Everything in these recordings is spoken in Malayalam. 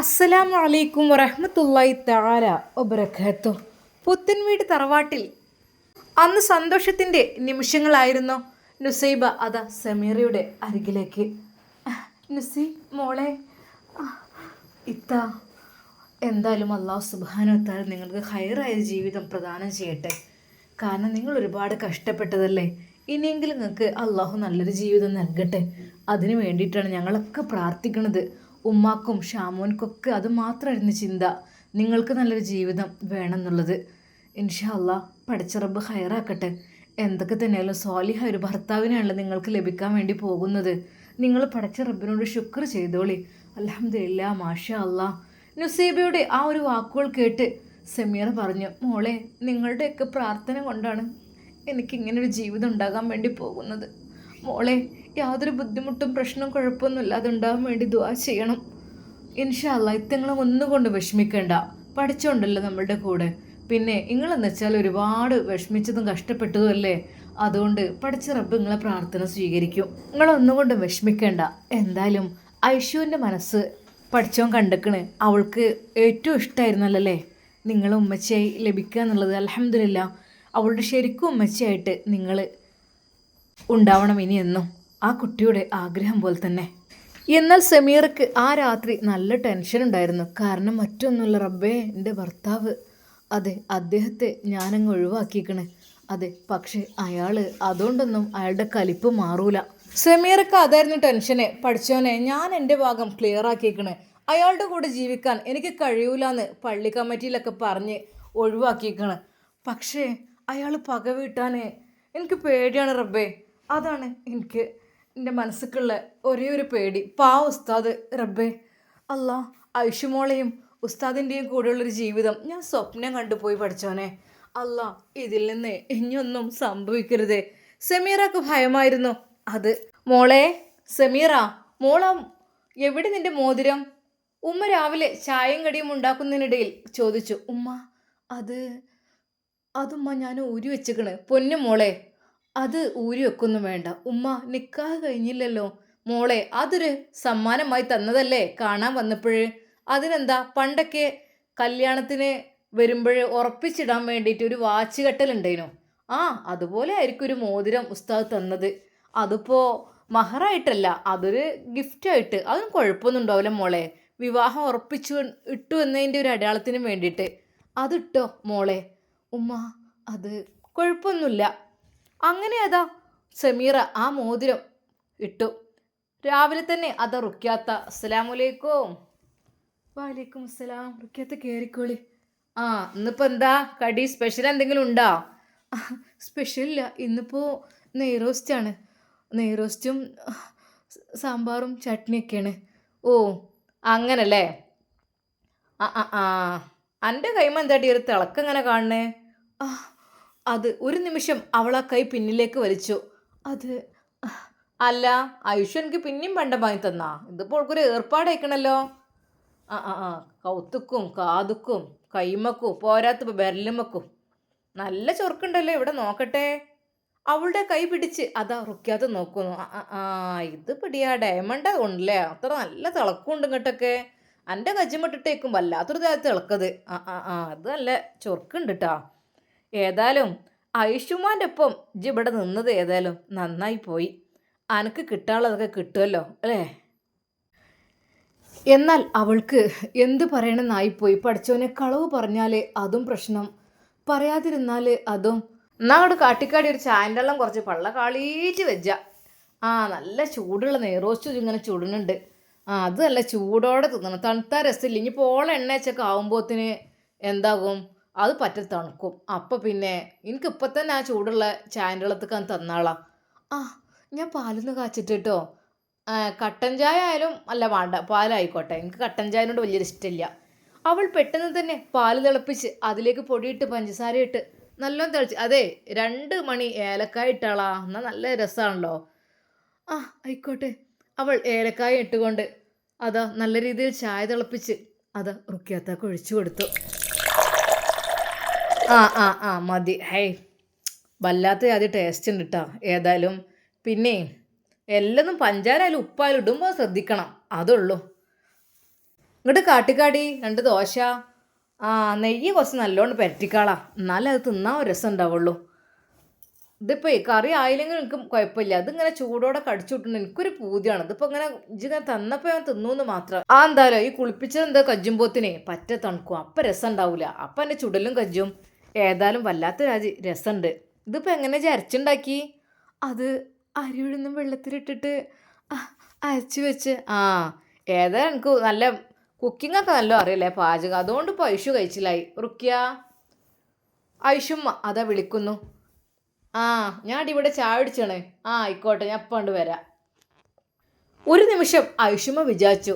അസ്സലാമു അലൈക്കും വറഹ്മത്തുള്ളാഹി തആല വബറകാത്തു. പുത്തൻവീട് തറവാട്ടിൽ അന്ന് സന്തോഷത്തിന്റെ നിമിഷങ്ങളായിരുന്നു നുസൈബ അത സമീറയുടെ അരികിലേക്ക്. നുസി മോളെ ഇത്ത എന്തായാലും അള്ളാഹു സുബാനോത്താൽ നിങ്ങൾക്ക് ഹയറായ ജീവിതം പ്രദാനം ചെയ്യട്ടെ. കാരണം നിങ്ങൾ ഒരുപാട് കഷ്ടപ്പെട്ടതല്ലേ? ഇനിയെങ്കിലും നിങ്ങൾക്ക് അള്ളാഹു നല്ലൊരു ജീവിതം നൽകട്ടെ. അതിനു വേണ്ടിയിട്ടാണ് ഞങ്ങളൊക്കെ പ്രാർത്ഥിക്കുന്നത് ഉമ്മാക്കും ഷാമോൻക്കൊക്കെ അത് മാത്രമായിരുന്നു ചിന്ത. നിങ്ങൾക്ക് നല്ലൊരു ജീവിതം വേണമെന്നുള്ളത്. ഇൻഷാ പഠിച്ചറബ് ഹയറാക്കട്ടെ. എന്തൊക്കെ തന്നെയാലും സോലിഹ ഒരു ഭർത്താവിനാണല്ലോ നിങ്ങൾക്ക് ലഭിക്കാൻ വേണ്ടി പോകുന്നത്. നിങ്ങൾ പഠിച്ച റബ്ബിനോട് ശുക്ർ ചെയ്തോളി. അലഹമില്ല മാഷ അല്ല നുസൈബയുടെ ആ ഒരു വാക്കുകൾ കേട്ട് സമീറ പറഞ്ഞു മോളെ നിങ്ങളുടെയൊക്കെ പ്രാർത്ഥന കൊണ്ടാണ് എനിക്കിങ്ങനൊരു ജീവിതം ഉണ്ടാകാൻ വേണ്ടി പോകുന്നത്. മോളെ യാതൊരു ബുദ്ധിമുട്ടും പ്രശ്നവും കുഴപ്പമൊന്നും ഇല്ലാതെ ഉണ്ടാകാൻ വേണ്ടി ദുവാ ചെയ്യണം. ഇൻഷാല്ല ഇത്തങ്ങളും ഒന്നുകൊണ്ട് വിഷമിക്കേണ്ട. പഠിച്ചോണ്ടല്ലോ നമ്മളുടെ കൂടെ. പിന്നെ നിങ്ങളെന്ന് വെച്ചാൽ ഒരുപാട് വിഷമിച്ചതും കഷ്ടപ്പെട്ടതും അല്ലേ? അതുകൊണ്ട് പഠിച്ച റബ്ബ് നിങ്ങളെ പ്രാർത്ഥന സ്വീകരിക്കും. നിങ്ങളൊന്നുകൊണ്ടും വിഷമിക്കേണ്ട. എന്തായാലും ഐഷുവിന്റെ മനസ്സ് പഠിച്ചോൻ കണ്ടെക്കണ്. അവൾക്ക് ഏറ്റവും ഇഷ്ടമായിരുന്നല്ലേ നിങ്ങൾ ഉമ്മച്ചിയായി ലഭിക്കുക എന്നുള്ളത് അലഹമില്ല അവളുടെ ശരിക്കും ഉമ്മച്ചിയായിട്ട് നിങ്ങൾ ഉണ്ടാവണം ഇനി എന്നും. ആ കുട്ടിയുടെ ആഗ്രഹം പോലെ തന്നെ. എന്നാൽ സെമീർക്ക് ആ രാത്രി നല്ല ടെൻഷൻ ഉണ്ടായിരുന്നു. കാരണം മറ്റൊന്നുമില്ല റബ്ബേ എന്റെ ഭർത്താവ്. അതെ അദ്ദേഹത്തെ ഞാനങ്ങ് ഒഴിവാക്കിക്കണേ അതെ പക്ഷേ അയാൾ അതുകൊണ്ടൊന്നും അയാളുടെ കലിപ്പ് മാറൂല. സെമീർക്ക് അതായിരുന്നു ടെൻഷനെ. പഠിച്ചോനെ ഞാൻ എന്റെ ഭാഗം ക്ലിയർ ആക്കിയേക്കണേ. അയാളുടെ കൂടെ ജീവിക്കാൻ എനിക്ക് കഴിയൂലെന്ന് പള്ളി കമ്മിറ്റിയിലൊക്കെ പറഞ്ഞ് ഒഴിവാക്കിയേക്കണ്. പക്ഷേ അയാൾ പക വീട്ടാനേ എനിക്ക് പേടിയാണ് റബ്ബേ. അതാണ് എനിക്ക് എന്റെ മനസ്സിക്കുള്ള ഒരേ ഒരു പേടി. പാ ഉസ്താദ് റബ്ബേ. അല്ല ഐഷുമോളെയും ഉസ്താദിന്റെയും കൂടെയുള്ളൊരു ജീവിതം ഞാൻ സ്വപ്നം കണ്ടുപോയി പഠിച്ചോനെ അല്ല ഇതിൽ നിന്ന് ഇനിയൊന്നും സംഭവിക്കരുതേ. സെമീറക്ക് ഭയമായിരുന്നു അത്. മോളെ സെമീറ മോള എവിടെ നിന്റെ മോതിരം? ഉമ്മ രാവിലെ ചായയും കടിയും ഉണ്ടാക്കുന്നതിനിടയിൽ ചോദിച്ചു ഉമ്മ അത് അതുമ്മ ഞാൻ ഊരി വെച്ചിക്കണ്. പൊന്നു മോളെ. അത് ഊരി വെക്കൊന്നും വേണ്ട. ഉമ്മ നിക്കാഹ് കഴിഞ്ഞില്ലല്ലോ. മോളെ അതൊരു സമ്മാനമായി തന്നതല്ലേ കാണാൻ വന്നപ്പോഴ്? അതിനെന്താ? പണ്ടൊക്കെ കല്യാണത്തിന് വരുമ്പോൾ ഉറപ്പിച്ചിടാൻ വേണ്ടിയിട്ട് ഒരു വാച്ച് കെട്ടലുണ്ടായിരുന്നു ആ അതുപോലെ ആയിരിക്കും ഒരു മോതിരം ഉസ്താദ് തന്നത്. അതിപ്പോൾ മഹറായിട്ടല്ല അതൊരു ഗിഫ്റ്റായിട്ട്. അതും കുഴപ്പമൊന്നും ഉണ്ടാവില്ല മോളെ. വിവാഹം ഉറപ്പിച്ചു ഇട്ടു എന്നതിന്റെ ഒരു അടയാളത്തിന് വേണ്ടിയിട്ട്. അതിട്ടോ മോളെ? ഉമ്മ അത് കുഴപ്പമൊന്നുമില്ല. അങ്ങനെ അതാ സമീറ ആ മോതിരം ഇട്ടു. രാവിലെ തന്നെ അതാ റുക്യാത്ത അസ്സലാമലൈക്കും വാലേക്കും അസ്സലാം. റുക്യാത്ത കയറിക്കോളി ആ ഇന്നിപ്പോൾ എന്താ? കടി സ്പെഷ്യൽ എന്തെങ്കിലും ഉണ്ടോ? സ്പെഷ്യൽ ഇല്ല ഇന്നിപ്പോൾ നെയ്റോസ്റ്റാണ് നെയ്റോസ്റ്റും സാമ്പാറും ചട്നിയൊക്കെയാണ്. ഓ അങ്ങനല്ലേ? ആ ആ ആ. എന്റെ കൈമ എന്താടി ഒരു തിളക്കം ഇങ്ങനെ കാണണേ അത് ഒരു നിമിഷം അവൾ ആ കൈ പിന്നിലേക്ക് വലിച്ചു. അത് അല്ല ആയുഷ് എനിക്ക് പിന്നെയും പണ്ട വാങ്ങി തന്നാ. ഇതിപ്പോൾ ഒരു ഏർപ്പാടയക്കണല്ലോ ആ ആ കൗത്തുക്കും കാതുക്കും കൈമക്കും പോരാത്ത ബെരലുമക്കും നല്ല ചൊറുക്കുണ്ടല്ലോ ഇവിടെ നോക്കട്ടെ. അവളുടെ കൈ പിടിച്ച് അതാ റുക്കാത്ത നോക്കുന്നു. ആ ഇത് പിടിയാ ഡയമണ്ട് ഉണ്ടല്ലേ അത്ര നല്ല തിളക്കമുണ്ട് ഇങ്ങോട്ടൊക്കെ. എന്റെ കജ്ജിമട്ടിട്ടേക്കും വല്ലാത്തൊരു തരത്തിൽ തിളക്കത്. ആ ആ ആ അത് നല്ല ചൊറുക്കുണ്ട് കേട്ടോ ഏതായാലും ഐഷുമാന്റെ ഒപ്പം ഇജ്ജ് ഇവിടെ നിന്നത് ഏതായാലും നന്നായി പോയി അനക്ക് കിട്ടാനുള്ളതൊക്കെ കിട്ടുമല്ലോ അല്ലേ? എന്നാൽ അവൾക്ക് എന്ത് പറയണമെന്നായിപ്പോയി. പഠിച്ചവനെ കളവ് പറഞ്ഞാൽ അതും പ്രശ്നം. പറയാതിരുന്നാൽ അതും. എന്നാ അവിടെ കാട്ടിക്കാടി ഒരു ചായന്റെ കുറച്ച് പള്ള കാളീച്ച് വെച്ച ആ നല്ല ചൂടുള്ള നെയ്റോസ്റ്റ് ഇങ്ങനെ ചുടുന്നുണ്ട്. ആ അത് നല്ല ചൂടോടെ തിന്നണം. തണുത്ത രസമില്ല. ഇനി പോളെ എണ്ണ വെച്ചൊക്കെ ആകുമ്പോത്തിന് എന്താകും? അത് പറ്റ തണുക്കും. അപ്പം പിന്നെ എനിക്ക് ഇപ്പം തന്നെ ആ ചൂടുള്ള ചായന്റെ വെള്ളത്തേക്ക് തന്നാളാം. ആ ഞാൻ പാലൊന്ന് കാച്ചിട്ട് കേട്ടോ കട്ടൻ ചായ ആയാലും അല്ല വേണ്ട. പാലായിക്കോട്ടെ. എനിക്ക് കട്ടൻ ചായനോട് വലിയൊരു ഇഷ്ടമില്ല. അവൾ പെട്ടെന്ന് തന്നെ പാൽ തിളപ്പിച്ച് അതിലേക്ക് പൊടിയിട്ട് പഞ്ചസാര ഇട്ട് നല്ലോണം തിളച്ച്. അതെ രണ്ട് മണി ഏലക്കായ ഇട്ടാളാ. എന്നാൽ നല്ല രസമാണല്ലോ ആ ആയിക്കോട്ടെ. അവൾ ഏലക്കായ ഇട്ടുകൊണ്ട് അതാ നല്ല രീതിയിൽ ചായ തിളപ്പിച്ച് അത് റുക്കിയാത്താക്ക് ഒഴിച്ചു കൊടുത്തു. ആ ആ ആ മതി. ഹൈ വല്ലാത്ത ആദ്യം ടേസ്റ്റ് ഉണ്ട് കേട്ടോ ഏതായാലും. പിന്നെ എല്ലതും പഞ്ചാരായാലും ഉപ്പായാലും ഇടുമ്പോൾ ശ്രദ്ധിക്കണം. അതുള്ളൂ. ഇങ്ങോട്ട് കാട്ടിക്കാടി രണ്ട് ദോശ. ആ നെയ്യ് കുറച്ച് നല്ലോണം പരട്ടിക്കാളാ. എന്നാലേ അത് തിന്നാൻ രസം ഉണ്ടാവുള്ളൂ. ഇതിപ്പോൾ കറി ആയില്ലെങ്കിൽ എനിക്ക് കുഴപ്പമില്ല. അതിങ്ങനെ ചൂടോടെ കടിച്ചു വിട്ടുണ്ട് എനിക്കൊരു പൂതിയാണ്. ഇതിപ്പോൾ ഇങ്ങനെ ഇങ്ങനെ തന്നപ്പോൾ ഞാൻ തിന്നു എന്ന് മാത്രം. ആ എന്തായാലും ഈ കുളിപ്പിച്ചത് എന്താ കജ്ജുമ്പോത്തിനെ പറ്റ തണുക്കും. അപ്പം രസം ഉണ്ടാവില്ല അപ്പം എന്റെ ചുടലും കജ്ജും. ഏതായാലും വല്ലാത്ത രാജി രസമുണ്ട് ഇതിപ്പോൾ എങ്ങനെ അരച്ചുണ്ടാക്കി? അത് അരി ഉഴുന്നും വെള്ളത്തിലിട്ടിട്ട് അരച്ചു വെച്ച്. ആ ഏതായാലും എനിക്ക് നല്ല കുക്കിംഗ് ഒക്കെ നല്ല അറിയില്ലേ? പാചകം. അതുകൊണ്ട് ഇപ്പോൾ ഐഷു കഴിച്ചില്ലായി. റുക്കിയ? ഐഷുമ്മ അതാ വിളിക്കുന്നു. ആ ഞാൻ ഇവിടെ ചായ അടിച്ചാണ് ആ ആയിക്കോട്ടെ ഞാൻ അപ്പം കൊണ്ട് വരാം. ഒരു നിമിഷം ഐഷുമ്മ വിചാരിച്ചു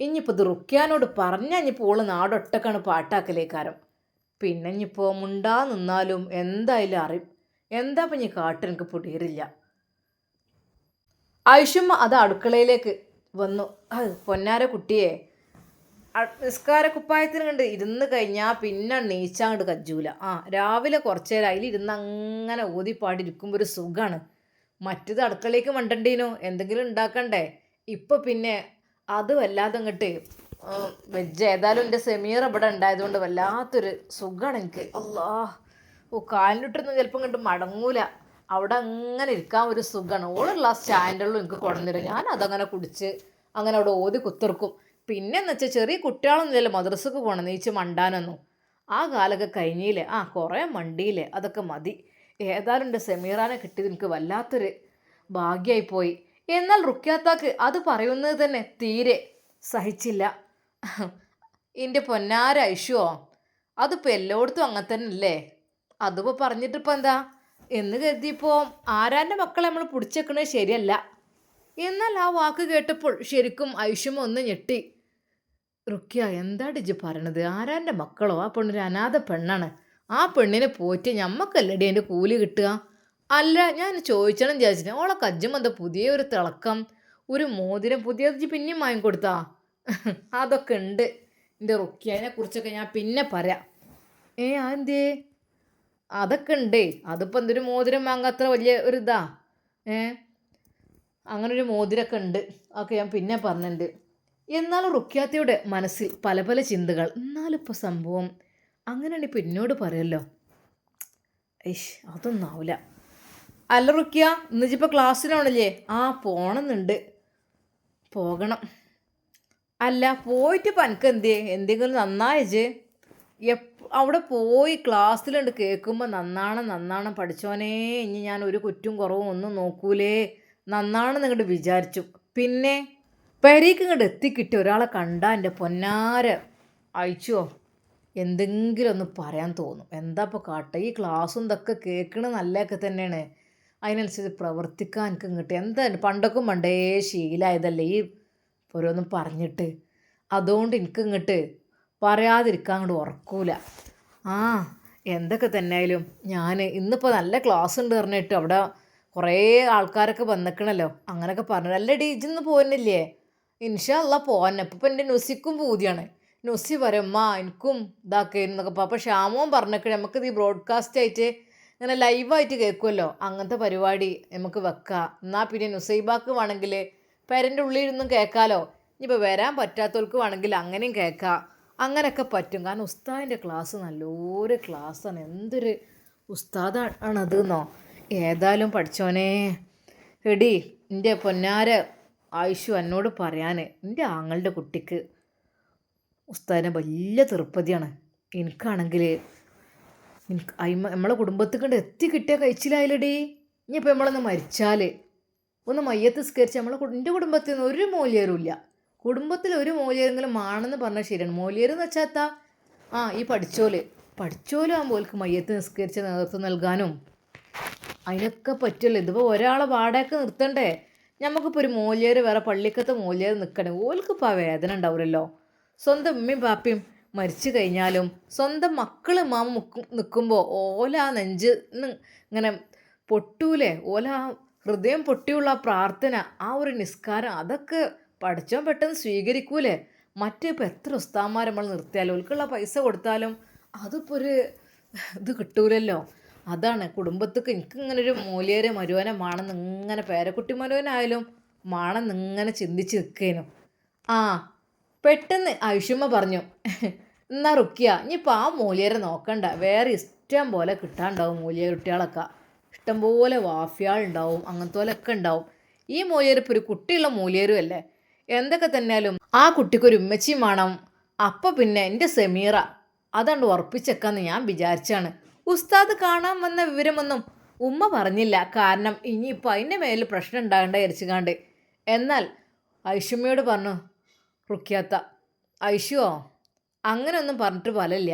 ഇനിയിപ്പോൾ ഇത് റുക്കിയാനോട് പറഞ്ഞ ഇനിയിപ്പോൾ ഓൾ നാടൊട്ടക്കാണ് പാട്ടാക്കലേക്കാരം. പിന്നെ ഇനിയിപ്പോൾ മുണ്ടാ നിന്നാലും എന്തായാലും അറിയും. എന്താ ഇപ്പം ഇനി കാട്ട് എനിക്ക് പൊടിയറില്ല ഐഷുമ്മ അത് അടുക്കളയിലേക്ക് വന്നു. പൊന്നാര കുട്ടിയെ. നിസ്കാര കുപ്പായത്തിന് കണ്ട് ഇരുന്ന് കഴിഞ്ഞാൽ പിന്നെ നീച്ചാങ്ങോട്ട് കജ്ജൂല. ആ രാവിലെ കുറച്ച് നേരം അതിലിരുന്ന് അങ്ങനെ ഊതിപ്പാടി ഇരിക്കുമ്പോൾ ഒരു സുഖമാണ് മറ്റത് അടുക്കളയിലേക്ക് മണ്ടണ്ടീനോ? എന്തെങ്കിലും ഉണ്ടാക്കണ്ടേ? ഇപ്പം പിന്നെ അത് വല്ലാതെ അങ്ങോട്ട് വെജ് ഏതായാലും എന്റെ സെമീർ ഇവിടെ ഉണ്ടായതുകൊണ്ട് വല്ലാത്തൊരു സുഖമാണ് എനിക്ക്. അല്ലാ ഓ കാലിനിട്ടൊന്നും ചിലപ്പോൾ കണ്ട് മടങ്ങൂല. അവിടെ അങ്ങനെ ഇരിക്കാൻ ഒരു സുഖമാണ് ഓൾ ഗ്ലാസ് ചായന്റെ ഉള്ളൂ എനിക്ക് കൊണ്ടുതരും ഞാൻ അതങ്ങനെ കുടിച്ച് അങ്ങനെ അവിടെ ഓതി കുത്തിർക്കും. പിന്നെ എന്ന് വെച്ചാൽ ചെറിയ കുട്ടികളൊന്നുമില്ലല്ലോ. മദ്രസക്ക് പോകണം നീച്ച് മണ്ടാനൊന്നും. ആ കാലൊക്കെ കഴിഞ്ഞില്ലേ? ആ കുറേ മണ്ടിയില്ലേ? അതൊക്കെ മതി. ഏതായാലും എന്റെ സെമീറാനെ കിട്ടിയത് എനിക്ക് വല്ലാത്തൊരു ഭാഗ്യമായി പോയി എന്നാൽ റുക്യാത്താക്ക് അത് പറയുന്നത് തന്നെ തീരെ സഹിച്ചില്ല. എന്റെ പൊന്നാര ഐഷുവോ? അതിപ്പോൾ എല്ലായിടത്തും അങ്ങനെ തന്നെ അല്ലേ അതിപ്പോൾ പറഞ്ഞിട്ടിപ്പോൾ എന്താ? എന്ന് കരുതിയപ്പോൾ ആരാന്റെ മക്കളെ നമ്മൾ പിടിച്ചേക്കണത് ശരിയല്ല. എന്നാൽ ആ വാക്ക് കേട്ടപ്പോൾ ശരിക്കും ഐഷുമ ഒന്ന് ഞെട്ടി. റുക്കിയ എന്താ ഡിജി പറയണത്? ആരാന്റെ മക്കളോ? ആ പെണ്ണൊരു അനാഥ പെണ്ണാണ്. ആ പെണ്ണിനെ പോറ്റി ഞമ്മക്കല്ലടി എന്റെ കൂലി കിട്ടുക? അല്ല ഞാൻ ചോദിച്ചണം വിചാരിച്ചിട്ട്. ഓളെ കജ്ജുമെന്താ പുതിയ ഒരു തിളക്കം? ഒരു മോതിരം പുതിയത് പിന്നെയും വാങ്ങിക്കൊടുത്താ? അതൊക്കെ ഉണ്ട് എന്റെ റുക്യനെ കുറിച്ചൊക്കെ ഞാൻ പിന്നെ പറയാം. ഏ അതെന്തേ? അതൊക്കെ ഉണ്ട് അതിപ്പോൾ എന്തൊരു മോതിരം വാങ്ങാത്ര വലിയ ഒരു ഇതാ. ഏ? അങ്ങനെ ഒരു മോതിരമൊക്കെ ഉണ്ട് ഒക്കെ ഞാൻ പിന്നെ പറഞ്ഞിട്ടുണ്ട് എന്നാൽ റുക്യാത്തയുടെ മനസ്സിൽ പല പല ചിന്തകൾ. എന്നാലിപ്പോൾ സംഭവം അങ്ങനെയാണ് ഇപ്പം എന്നോട് പറയല്ലോ. ഏഷ് അതൊന്നും ആവില്ല അല്ല റുക്കിയ ഇന്നിപ്പോൾ ക്ലാസ്സിനാണല്ലേ ആ പോണമെന്നുണ്ട് പോകണം. അല്ല പോയിട്ട് ഇപ്പം എനിക്ക് എന്തേ എന്തെങ്കിലും നന്നായിച്ച് അവിടെ പോയി ക്ലാസ്സിലുണ്ട് കേൾക്കുമ്പോൾ നന്നാണ് നന്നാണ് പഠിച്ചോനേ ഇനി ഞാൻ ഒരു കുറ്റും കുറവും ഒന്നും നോക്കൂലേ. നന്നാണെന്ന് ഇങ്ങോട്ട് വിചാരിച്ചു. പിന്നെ പെരേക്ക് ഇങ്ങോട്ട് എത്തിക്കിട്ടി ഒരാളെ കണ്ടാൽ എന്റെ പൊന്നാര അയച്ചോ? എന്തെങ്കിലും ഒന്ന് പറയാൻ തോന്നും. എന്താ ഇപ്പോൾ കാട്ട? ഈ ക്ലാസ്സും ഇതൊക്കെ കേൾക്കണ നല്ലതൊക്കെ തന്നെയാണ്. അതിനനുസരിച്ച് പ്രവർത്തിക്കാൻ എനിക്ക് ഇങ്ങോട്ട് എന്താ പണ്ടൊക്കെ പണ്ടേ ശീലമായതല്ലേ ഈ ഓരോന്നും പറഞ്ഞിട്ട്. അതുകൊണ്ട് എനിക്ക് ഇങ്ങോട്ട് പറയാതിരിക്കാൻ അങ്ങോട്ട് ഉറക്കൂല. ആ എന്തൊക്കെ തന്നെയായാലും ഞാൻ ഇന്നിപ്പോൾ നല്ല ക്ലാസ് ഉണ്ട് പറഞ്ഞിട്ട് അവിടെ കുറേ ആൾക്കാരൊക്കെ വന്നിക്കണല്ലോ. അങ്ങനെയൊക്കെ പറഞ്ഞു അല്ല ഇജിന്ന് പോകുന്നില്ലേ ഇൻഷാ അല്ല പോകാൻ അപ്പം എന്റെ നുസിക്കും പൂതിയാണ്. നുസി പറയുമ്മ എനിക്കും ഇതാക്കായിരുന്നു അപ്പോൾ ക്ഷാമവും പറഞ്ഞേക്കണേ നമുക്കിത് ഈ ബ്രോഡ്കാസ്റ്റ് ആയിട്ട് ഇങ്ങനെ ലൈവായിട്ട് കേൾക്കുമല്ലോ അങ്ങനത്തെ പരിപാടി നമുക്ക് വെക്കാം. എന്നാൽ പിന്നെ നുസൈബാക്ക് വേണമെങ്കിൽ പേരന്റെ ഉള്ളിലിരുന്നും കേൾക്കാമല്ലോ ഇനിയിപ്പോൾ വരാൻ പറ്റാത്തവർക്ക് വേണമെങ്കിൽ അങ്ങനെയും കേൾക്കാം. അങ്ങനെയൊക്കെ പറ്റും. കാരണം ഉസ്താദിന്റെ ക്ലാസ് നല്ലൊരു ക്ലാസ്സാണ്. എന്തൊരു ഉസ്താദാണത് എന്നോ ഏതായാലും പഠിച്ചോനെ. എടി എന്റെ പൊന്നാര ആയുഷു എന്നോട് പറയാൻ എന്റെ ആങ്ങളുടെ കുട്ടിക്ക് ഉസ്താദിനെ വലിയ തിരുപ്പതിയാണ് എനിക്കാണെങ്കിൽ എനിക്ക് നമ്മളെ കുടുംബത്തിൽ കണ്ട് എത്തി കിട്ടിയ കഴിച്ചില്ലായില്ലടി ഇനിയിപ്പോൾ നമ്മളൊന്ന് മരിച്ചാൽ ഒന്ന് മയ്യത്ത് സ്കരിച്ച് നമ്മളെ എന്റെ കുടുംബത്തിൽ നിന്ന് ഒരു മൂല്യരും ഇല്ല കുടുംബത്തിൽ ഒരു മൂല്യരെങ്കിലും ആണെന്ന് പറഞ്ഞാൽ ശരിയാണ്. മൂല്യർ എന്ന് വെച്ചാൽ എത്താ ആ ഈ പഠിച്ചോൽ. പഠിച്ചോലും ആകുമ്പോൾ മയ്യത്ത് നിസ്കരിച്ച് നേതൃത്വം നൽകാനും അതിനൊക്കെ പറ്റുമല്ലോ ഇതിപ്പോൾ ഒരാളെ വാടകയ്ക്ക് നിർത്തണ്ടേ? നമുക്കിപ്പോൾ ഒരു മൂല്യർ വേറെ പള്ളിക്കത്തെ മൂല്യർ നിൽക്കണേ ഓൽക്കിപ്പോൾ ആ വേദന ഉണ്ടാവില്ലല്ലോ സ്വന്തം ഉമ്മയും പാപ്പയും മരിച്ചു കഴിഞ്ഞാലും സ്വന്തം മക്കൾ മാമ നിൽക്കുമ്പോൾ ഓല ആ നെഞ്ച് ഇങ്ങനെ പൊട്ടൂലേ? ഓല ആ ഹൃദയം പൊട്ടിയുള്ള പ്രാർത്ഥന ആ ഒരു നിസ്കാരം അതൊക്കെ പഠിച്ചാൽ പെട്ടെന്ന് സ്വീകരിക്കൂലേ? മറ്റേ ഇപ്പോൾ എത്ര ഉസ്താന്മാർ നമ്മൾ നിർത്തിയാലും ഓൽക്കുള്ള പൈസ കൊടുത്താലും അതിപ്പോൾ ഒരു ഇത് കിട്ടൂലല്ലോ. അതാണ് കുടുംബത്തേക്ക് എനിക്ക് ഇങ്ങനെ ഒരു മൂല്യേരെ മരുവനെ മാണെന്ന് ഇങ്ങനെ പേരക്കുട്ടി മരുവനായാലും മാണെന്ന് ഇങ്ങനെ ചിന്തിച്ച് നിൽക്കേനു ആ പെട്ടെന്ന് ഐഷുമ്മ പറഞ്ഞു എന്നാ റുക്കിയ ഇനിയിപ്പോൾ ആ മൂല്യരെ നോക്കണ്ട. വേറെ ഇഷ്ടം പോലെ കിട്ടാണ്ടാവും മൂല്യ കുട്ടികളൊക്കെ ഇഷ്ടംപോലെ വാഫിയാളുണ്ടാവും അങ്ങനത്തെ പോലൊക്കെ ഉണ്ടാവും. ഈ മൂലേരിപ്പ് ഒരു കുട്ടിയുള്ള മൂലിയരും അല്ലേ? എന്തൊക്കെ തന്നെയാലും ആ കുട്ടിക്കൊരു ഉമ്മച്ചിയും വേണം. അപ്പം പിന്നെ എന്റെ സെമീറ അതാണ്ട് ഉറപ്പിച്ചേക്കാന്ന് ഞാൻ വിചാരിച്ചാണ്. ഉസ്താദ് കാണാൻ വന്ന വിവരമൊന്നും ഉമ്മ പറഞ്ഞില്ല. കാരണം ഇനിയിപ്പോൾ അതിന്റെ മേലിൽ പ്രശ്നം ഉണ്ടാകേണ്ട വിചാരിച്ചുകാണ്ട് എന്നാൽ ഐഷമ്മയോട് പറഞ്ഞു റുക്കിയാത്ത ഐഷുവോ അങ്ങനെയൊന്നും പറഞ്ഞിട്ട് ഫലമില്ല.